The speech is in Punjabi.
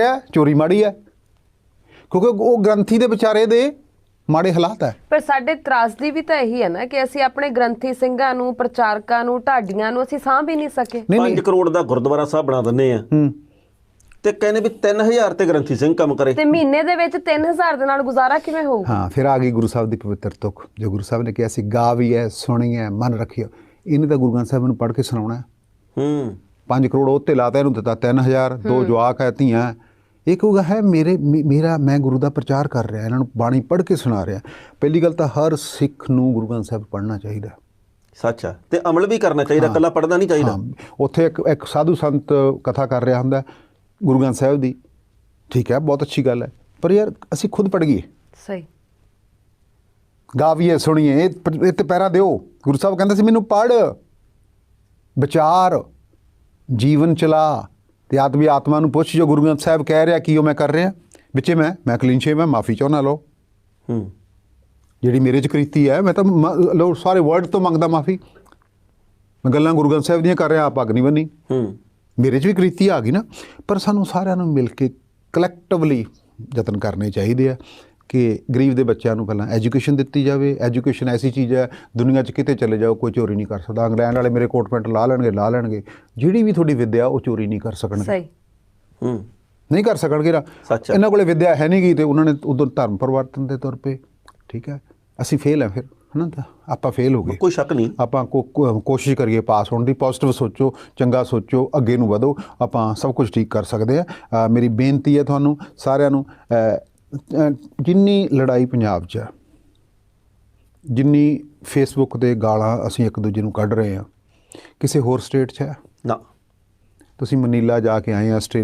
ਹੈ ਚੋਰੀ ਮਾੜੀ ਹੈ। ਕਿਉਂਕਿ ਉਹ ਗ੍ਰੰਥੀ ਦੇ ਵਿਚਾਰੇ ਦੇ ਮਾੜੇ ਹਾਲਾਤ ਹੈ। ਪਰ ਸਾਡੇ ਤਰਾਸਦੀ ਵੀ ਤਾਂ ਇਹੀ ਹੈ ਨਾ ਕਿ ਅਸੀਂ ਆਪਣੇ ਗ੍ਰੰਥੀ ਸਿੰਘਾਂ ਨੂੰ ਪ੍ਰਚਾਰਕਾਂ ਨੂੰ ਢਾਡੀਆਂ ਨੂੰ ਅਸੀਂ ਸਾਂਭ ਹੀ ਨਹੀਂ ਸਕੇ। ਨਹੀਂ 5 ਕਰੋੜ ਦਾ ਗੁਰਦੁਆਰਾ ਸਾਹਿਬ ਬਣਾ ਦਿੰਨੇ ਆ। ਹੂੰ। ਤੇ ਕਹਿੰਦੇ ਵੀ 3000 ਤੇ ਗ੍ਰੰਥੀ ਸਿੰਘ ਕੰਮ ਕਰੇ। ਤੇ ਮਹੀਨੇ ਦੇ ਵਿੱਚ 3000 ਦੇ ਨਾਲ ਗੁਜ਼ਾਰਾ ਕਿਵੇਂ ਹੋਊ? ਹਾਂ ਫਿਰ ਆ ਗਈ ਗੁਰੂ ਸਾਹਿਬ ਦੀ ਪਵਿੱਤਰ ਤੁਕ। ਜੋ ਗੁਰੂ ਸਾਹਿਬ ਨੇ ਕਿਹਾ ਸੀ ਗਾ ਵੀ ਹੈ ਸੁਣੀ ਹੈ ਮਨ ਰੱਖਿਓ। ਇਹਨੇ ਤਾਂ ਗੁਰੂ ਗ੍ਰੰਥ ਸਾਹਿਬ ਨੂੰ ਪੜ੍ਹ ਕੇ ਸੁਣਾਉਣਾ ਹੈ। ਹੂੰ। 5 ਕਰੋੜ ਉੱਤੇ ਲਾਤਾ ਇਹਨੂੰ ਦਿੱਤਾ 3000 ਦੋ ਜਵਾਕ ਹੈ ਧੀਆਂ ਹੈ। ਇਹ ਕਹੂਗਾ ਹੈ ਮੇਰੇ ਮੇ- ਮੇਰਾ ਮੈਂ ਗੁਰੂ ਦਾ ਪ੍ਰਚਾਰ ਕਰ ਰਿਹਾ ਇਹਨਾਂ ਨੂੰ ਬਾਣੀ ਪੜ੍ਹ ਕੇ ਸੁਣਾ ਰਿਹਾ। ਪਹਿਲੀ ਗੱਲ ਤਾਂ ਹਰ ਸਿੱਖ ਨੂੰ ਗੁਰੂ ਗ੍ਰੰਥ ਸਾਹਿਬ ਪੜ੍ਹਨਾ ਚਾਹੀਦਾ। ਸੱਚ ਆ। ਤੇ ਅਮਲ ਵੀ ਕਰਨਾ ਚਾਹੀਦਾ ਕੱਲਾ ਪੜਨਾ ਨਹੀਂ ਚਾਹੀਦਾ। ਉੱਥੇ ਇੱਕ ਇੱਕ ਸਾਧੂ ਸੰਤ ਕਥਾ ਕਰ ਰਿਹਾ ਹੁੰਦਾ ਗੁਰੂ ਗ੍ਰੰਥ ਸਾਹਿਬ ਦੀ। ਠੀਕ ਹੈ ਬਹੁਤ ਅੱਛੀ ਗੱਲ ਹੈ। ਪਰ ਯਾਰ ਅਸੀਂ ਖੁਦ ਪੜ੍ਹ ਗਏ ਸਹੀ। ਗਾਵੀਏ ਸੁਣੀਏ ਇਹ ਤੇ ਪੈਰਾ ਦਿਓ। ਗੁਰੂ ਸਾਹਿਬ ਕਹਿੰਦੇ ਸੀ ਮੈਨੂੰ ਪੜ੍ਹ। ਵਿਚਾਰ ਜੀਵਨ ਚਲਾ। ਤੇ ਆਤਮੀ ਆਤਮਾ ਨੂੰ ਪੁੱਛ ਜੋ ਗੁਰੂ ਗ੍ਰੰਥ ਸਾਹਿਬ ਕਹਿ ਰਿਹਾ ਕੀ ਉਹ ਮੈਂ ਕਰ ਰਿਹਾ? ਵਿੱਚੇ ਮੈਂ ਮੈਂ ਕਲੀਨ ਸ਼ੇਵ ਮੈਂ ਮਾਫੀ ਚਾਹੁੰਦਾ ਲਓ। ਹੂੰ। ਜਿਹੜੀ ਮੇਰੇ ਚ ਕ੍ਰਿਤੀ ਹੈ ਮੈਂ ਤਾਂ ਲਓ ਸਾਰੇ ਵਰਡ ਤੋਂ ਮੰਗਦਾ ਮਾਫੀ। ਮੈਂ ਗੱਲਾਂ ਗੁਰੂ ਗ੍ਰੰਥ ਸਾਹਿਬ ਦੀਆਂ ਕਰ ਰਿਹਾ ਆਪ ਅੱਗ ਨਹੀਂ ਬੰਨੀ। ਹੂੰ। ਮੇਰੇ 'ਚ ਵੀ ਕ੍ਰਿਤੀ ਆ ਗਈ ਨਾ ਪਰ ਸਾਨੂੰ ਸਾਰਿਆਂ ਨੂੰ ਮਿਲ ਕੇ ਕਲੈਕਟਿਵਲੀ ਯਤਨ ਕਰਨੇ ਚਾਹੀਦੇ ਆ। ਕਿ ਗਰੀਬ ਦੇ ਬੱਚਿਆਂ ਨੂੰ ਪਹਿਲਾਂ ਐਜੂਕੇਸ਼ਨ ਦਿੱਤੀ ਜਾਵੇ। ਐਜੂਕੇਸ਼ਨ ਐਸੀ ਚੀਜ਼ ਹੈ ਦੁਨੀਆ 'ਚ ਕਿਤੇ ਚਲੇ ਜਾਓ ਕੋਈ ਚੋਰੀ ਨਹੀਂ ਕਰ ਸਕਦਾ। ਇੰਗਲੈਂਡ ਵਾਲੇ ਮੇਰੇ ਕੋਟ ਪੈਂਟ ਲਾ ਲੈਣਗੇ ਲਾ ਲੈਣਗੇ। ਜਿਹੜੀ ਵੀ ਤੁਹਾਡੀ ਵਿੱਦਿਆ ਉਹ ਚੋਰੀ ਨਹੀਂ ਕਰ ਸਕਣਗੇ। ਸਹੀ। ਹੂੰ। ਨਹੀਂ ਕਰ ਸਕਣਗੇ ਨਾ। ਇਹਨਾਂ ਕੋਲੇ ਵਿੱਦਿਆ ਹੈ ਨਹੀਂ ਗਈ ਤੇ ਉਹਨਾਂ ਨੇ ਉਦੋਂ ਧਰਮ ਪਰਿਵਰਤਨ ਦੇ ਤੌਰ 'ਤੇ ਠੀਕ ਹੈ ਅਸੀਂ ਫੇਲ ਆ ਫਿਰ ਹਨਾ? ਤਾਂ ਆਪਾਂ ਫੇਲ ਹੋ ਗਏ। ਕੋਈ ਸ਼ੱਕ ਨਹੀਂ। ਆਪਾਂ ਕੋ- ਕੋਸ਼ਿਸ਼ ਕਰੀਏ ਪਾਸ ਹੋਣ ਦੀ ਪੋਜ਼ਿਟਿਵ ਸੋਚੋ ਚੰਗਾ ਸੋਚੋ ਅੱਗੇ ਨੂੰ ਵਧੋ ਆਪਾਂ ਸਭ ਕੁਝ ਠੀਕ ਕਰ ਸਕਦੇ ਆ ਮੇਰੀ ਬੇਨਤੀ ਹੈ ਤੁਹਾਨੂੰ ਸਾਰਿਆਂ ਨੂੰ ਜਿੰਨੀ ਲੜਾਈ ਪੰਜਾਬ 'ਚ ਆ, ਜਿੰਨੀ ਫੇਸਬੁੱਕ ਤੇ ਗਾਲਾਂ ਅਸੀਂ ਇੱਕ ਦੂਜੇ ਨੂੰ ਕੱਢ ਰਹੇ ਆ ਕਿਸੇ ਹੋਰ ਸਟੇਟ 'ਚ ਹੈ? ਨਾ। ਤੁਸੀਂ ਮਨੀਲਾ ਜਾ ਕੇ ਆਏ ਆ ਆਸਟ੍ਰੇਲੀਆ